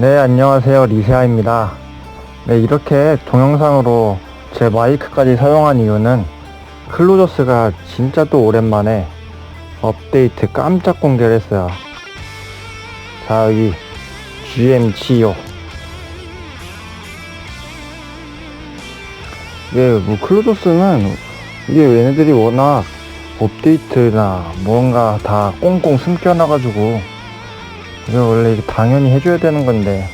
네, 안녕하세요. 리세아입니다. 네, 이렇게 동영상으로 제 마이크까지 사용한 이유는 클로저스가 진짜 또 오랜만에 업데이트 깜짝 공개를 했어요. 자, 여기 GMGO. 이게 뭐 클로저스는 이게 얘네들이 워낙 업데이트나 뭔가 다 꽁꽁 숨겨놔가지고 이거 원래 이게 당연히 해줘야 되는 건데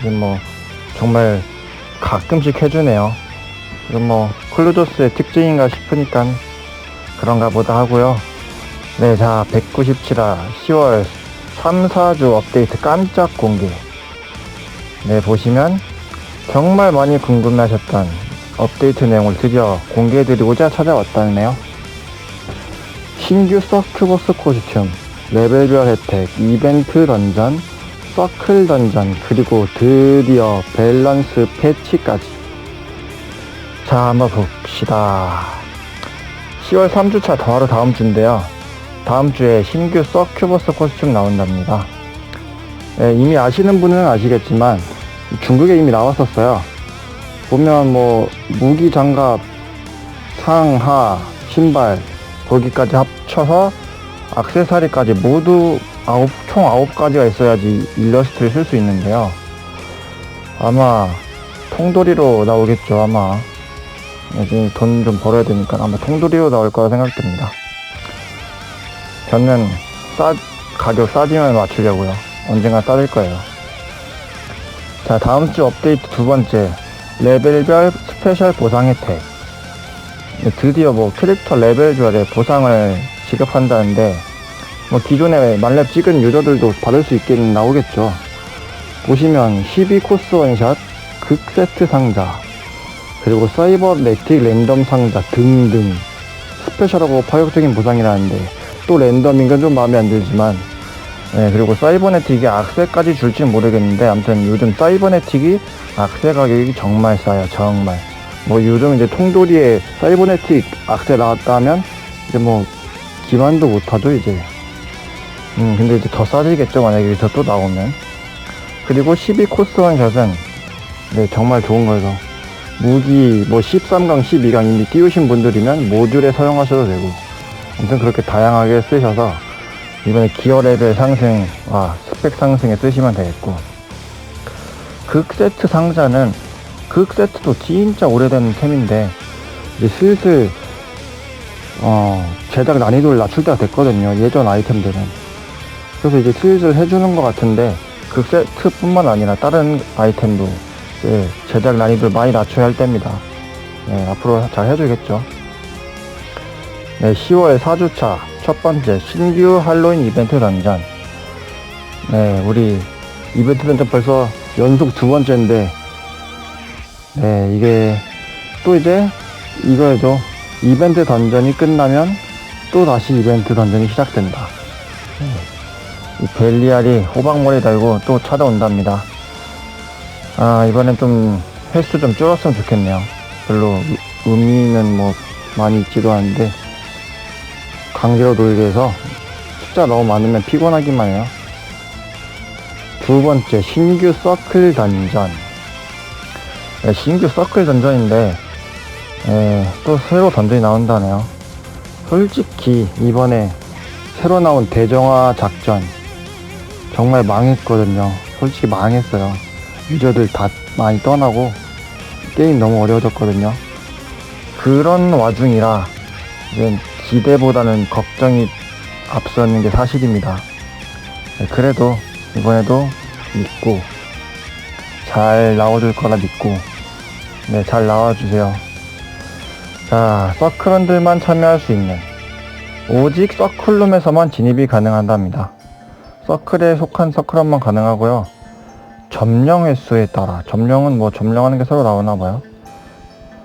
이게 뭐 정말 가끔씩 해주네요. 이건 뭐 클루조스의 특징인가 싶으니까 그런가 보다 하고요. 네, 자 197화 10월 3, 4주 업데이트 깜짝 공개. 네, 보시면 정말 많이 궁금해하셨던 업데이트 내용을 드디어 공개해드리고자 찾아왔다네요. 신규 서큐버스 코스튬, 레벨별 혜택, 이벤트 던전, 서클 던전, 그리고 드디어 밸런스 패치까지. 자, 한번 봅시다. 10월 3주차 바로 다음 주인데요. 다음 주에 신규 서큐버스 코스튬 나온답니다. 예, 이미 아시는 분은 아시겠지만 중국에 이미 나왔었어요. 보면 뭐 무기 장갑, 상하, 신발 거기까지 합쳐서 악세사리까지 모두 아홉 총 아홉 가지가 있어야지 일러스트를 쓸 수 있는데요. 아마 통돌이로 나오겠죠 아마. 요즘 돈좀 벌어야 되니까 아마 통돌이로 나올 거라 생각됩니다. 저는 싸 가격 싸지면 맞추려고요. 언젠가 싸질 거예요. 자 다음 주 업데이트 두 번째 레벨별 스페셜 보상 혜택. 네, 드디어 뭐 캐릭터 레벨별의 보상을 지급한다는데 뭐 기존에 만렙 찍은 유저들도 받을 수 있게 나오겠죠. 보시면 12 코스 원샷, 극 세트 상자, 그리고 사이버네틱 랜덤 상자 등등 스페셜하고 파격적인 보상이라는데 또 랜덤인 건 좀 마음에 안 들지만 네, 그리고 사이버네틱이 악세까지 줄지는 모르겠는데 아무튼 요즘 사이버네틱이 악세 가격이 정말 싸요 정말 뭐 요즘 이제 통돌이에 사이버네틱 악세 나왔다 하면 이제 뭐 기만도 못하죠 이제. 음 근데 이제 더 싸지겠죠 만약에 여기서 또 나오면. 그리고 12코스 원샷은 네 정말 좋은 거죠. 무기 뭐 13강 12강 이미 띄우신 분들이면 모듈에 사용하셔도 되고. 아무튼 그렇게 다양하게 쓰셔서 이번에 기어 레벨 상승과 스펙 상승에 쓰시면 되겠고. 극 세트 상자는 극 세트도 진짜 오래된 템인데 이제 슬슬 어 제작 난이도를 낮출 때가 됐거든요 예전 아이템들은. 그래서 이제 슬슬 해주는 것 같은데 극 세트뿐만 아니라 다른 아이템도 이제 제작 난이도를 많이 낮춰야 할 때입니다. 네, 앞으로 잘 해주겠죠. 네 10월 4주차 첫 번째 신규 할로윈 이벤트 던전 네 우리 이벤트 던전 벌써 연속 두 번째인데 네 이게 또 이제 이거죠 이벤트 던전이 끝나면 또 다시 이벤트 던전이 시작된다 네. 이 벨리알이 호박머리 달고 또 찾아온답니다 아 이번엔 좀 횟수 좀 줄었으면 좋겠네요 별로 의미는 뭐 많이 있지도 않은데 강제로 놀게 해서 숫자 너무 많으면 피곤하기만 해요. 두 번째, 신규 서클 던전. 네, 신규 서클 던전인데, 예, 또 새로 던전이 나온다네요. 솔직히, 이번에 새로 나온 대정화 작전, 정말 망했거든요. 솔직히 망했어요. 유저들 다 많이 떠나고, 게임 너무 어려워졌거든요. 그런 와중이라, 이제 기대보다는 걱정이 앞서는 게 사실입니다. 네, 그래도 이번에도 믿고 잘 나와줄 거라 믿고 네, 잘 나와주세요. 자, 서클원들만 참여할 수 있는 오직 서클룸에서만 진입이 가능한답니다. 서클에 속한 서클원만 가능하고요. 점령 횟수에 따라 점령은 뭐 점령하는 게 새로 나오나 봐요.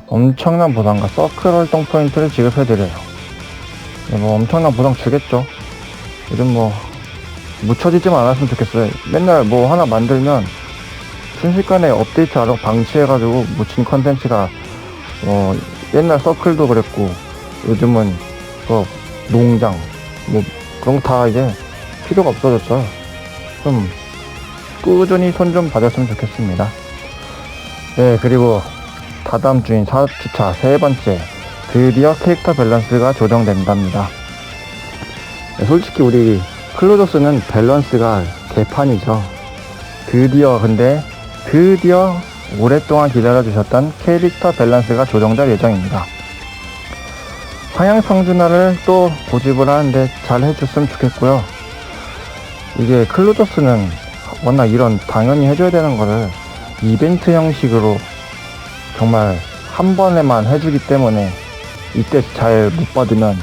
엄청난 보상과 서클 활동 포인트를 지급해드려요. 네, 뭐 엄청난 보상 주겠죠. 요즘 뭐 묻혀지지만 않았으면 좋겠어요. 맨날 뭐 하나 만들면 순식간에 업데이트 하러 방치해가지고 묻힌 컨텐츠가 어 옛날 서클도 그랬고 요즘은 그 농장 뭐 그런 거 다 이제 필요가 없어졌죠. 좀 꾸준히 손 좀 봐줬으면 좋겠습니다. 네, 그리고 다다음 주인 4주차 세 번째 드디어 캐릭터 밸런스가 조정된답니다. 네, 솔직히 우리 클로저스는 밸런스가 개판이죠. 드디어 근데 드디어 오랫동안 기다려주셨던 캐릭터 밸런스가 조정될 예정입니다. 상향 평준화를 또 고집을 하는데 잘 해줬으면 좋겠고요. 이게 클로저스는 워낙 이런 당연히 해줘야 되는 거를 이벤트 형식으로 정말 한 번에만 해주기 때문에 이때 잘 못 받으면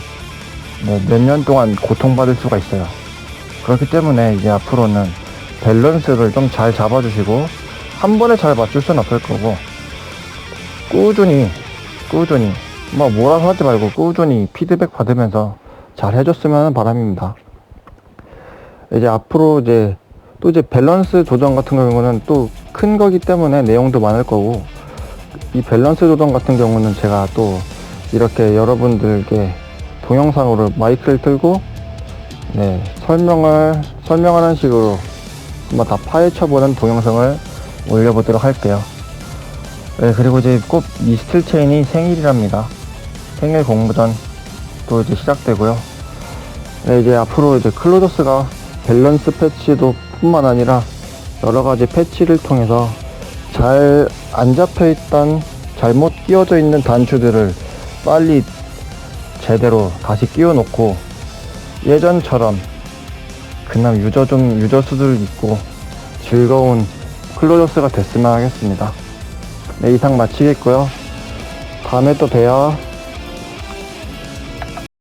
네, 몇년 동안 고통받을 수가 있어요. 그렇기 때문에 이제 앞으로는 밸런스를 좀 잘 잡아주시고 한 번에 잘 맞출 수는 없을 거고 꾸준히 꾸준히 뭐 뭐라고 하지 말고 꾸준히 피드백 받으면서 잘 해줬으면 하는 바람입니다. 이제 앞으로 이제 또 이제 밸런스 조정 같은 경우는 또 큰 거기 때문에 내용도 많을 거고 이 밸런스 조정 같은 경우는 제가 또 이렇게 여러분들께 동영상으로 마이크를 틀고 네 설명을 설명하는 식으로 한번 다 파헤쳐보는 동영상을 올려보도록 할게요. 네 그리고 이제 꼭 미스틸 체인이 생일이랍니다. 생일 공부전 또 이제 시작되고요. 네, 이제 앞으로 이제 클로저스가 밸런스 패치도 뿐만 아니라 여러 가지 패치를 통해서 잘 안 잡혀 있던 잘못 끼워져 있는 단추들을 빨리 제대로 다시 끼워 놓고 예전처럼 그냥 유저 좀 유저 수들 있고 즐거운 클로저스가 됐으면 하겠습니다. 네, 이상 마치겠고요. 다음에 또 봬요.